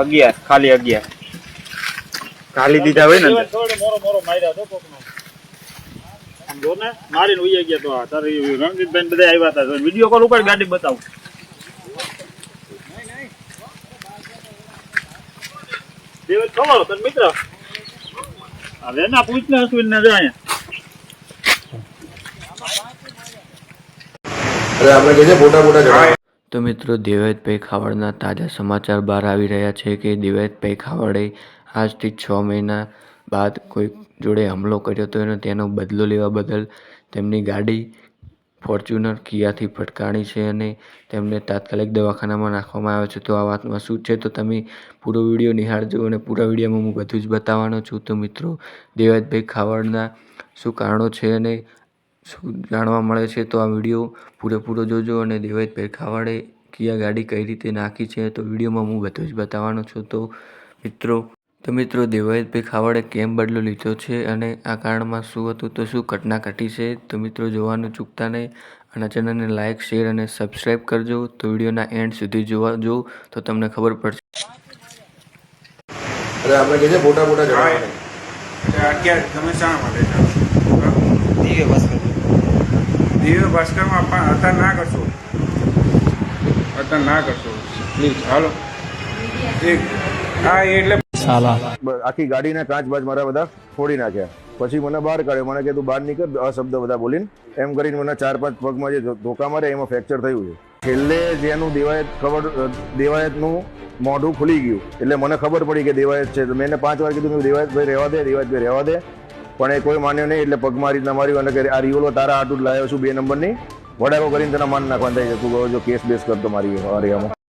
અગિયાર ખાલી અગિયાર. ખાલી દીધા હોય ને અંદર. થોડો મોરો મોરો માર્યા હતો કોકનો. આમ જો ને મારીને ઉઈ ગયા તો આ તારે રણજીતભાઈ બધા આવ્યા હતા. વીડિયો કોલ ઉપર ગાડી બતાવું. દેવેશ ખબર તને મિત્ર? હવે ના પૂછ ને અશ્વિન ને જાય અરે આપણે કહે છે ફોટા ફોટા ચડાવવા તો મિત્રો દેવાયતભાઈ ખાવડના તાજા સમાચાર બહાર આવી રહ્યા છે કે દેવાયતભાઈ ખાવડે આજથી છ મહિના બાદ કોઈ જોડે હુમલો કર્યો હતો અને તેનો બદલો લેવા બદલ તેમની ગાડી ફોર્ચ્યુનર કિયાથી ફટકાણી છે અને તેમને તાત્કાલિક દવાખાનામાં નાખવામાં આવ્યો છે. તો આ વાતમાં શું છે? તો તમે પૂરો વીડિયો નિહાળજો અને પૂરા વિડીયોમાં હું બધું જ બતાવવાનો છું. તો મિત્રો દેવાયતભાઈ ખાવડના શું કારણો છે અને શું જાણવા મળે છે તો આ વીડિયો પૂરેપૂરો જોજો અને દેવાયતભાઈ ખાવાડે કિયા ગાડી કઈ રીતે નાખી છે તો વિડીયોમાં હું બધું જ બતાવવાનો છું. તો મિત્રો તો મિત્રો દેવાયતભાઈ ખાવાડે કેમ બદલો લીધો છે અને આ કારણમાં શું હતું તો શું ઘટના ઘટી છે? તો મિત્રો જોવાનું ચૂકતા નહીં અને ચેનલને લાઇક શેર અને સબસ્ક્રાઈબ કરજો. તો વિડીયોના એન્ડ સુધી જોવા જો તો તમને ખબર પડશે. અરે આપણે કહે છે મોટા. ફોટા ચડાવવા અગિયાર તમે શા માટે જાઓ દિવ્ય ભાસ્કરમાં પણ અત્યારે ના કરશો. અત્યારે ના કરશો. પ્લીઝ હાલો. એક હા એ એટલે આખી ગાડીના કાચ બાચ મારા બધા ફોડી નાખ્યા પછી મને બહાર કાઢ્યો. મને કે તું બહાર નીકળ અશબ્દ બધા બોલીને. એમ કરીને મને ચાર પાંચ પગમાં જે ધોકા મારે એમાં ફ્રેક્ચર થયું છે. છેલ્લે જેનું દેવાયત ખબર દેવાયતનું મોઢું ખુલી ગયું. એટલે મને ખબર પડી કે દેવાયત છે. તો મેં પાંચ વાર કીધું દેવાયતભાઈ રહેવા દે દેવાયતભાઈ રહેવા દે. પણ એ કોઈ માન્યો નહીં એટલે પગમાં રીતના માર્યું અને આ રિવોલ્વર તારા આટું લાવ્યો છું બે નંબરની. વડાકો કરીને તને માન નાખવાનું થાય છે. તું જો કેસ બેસ કરતો મારી અરિયામાં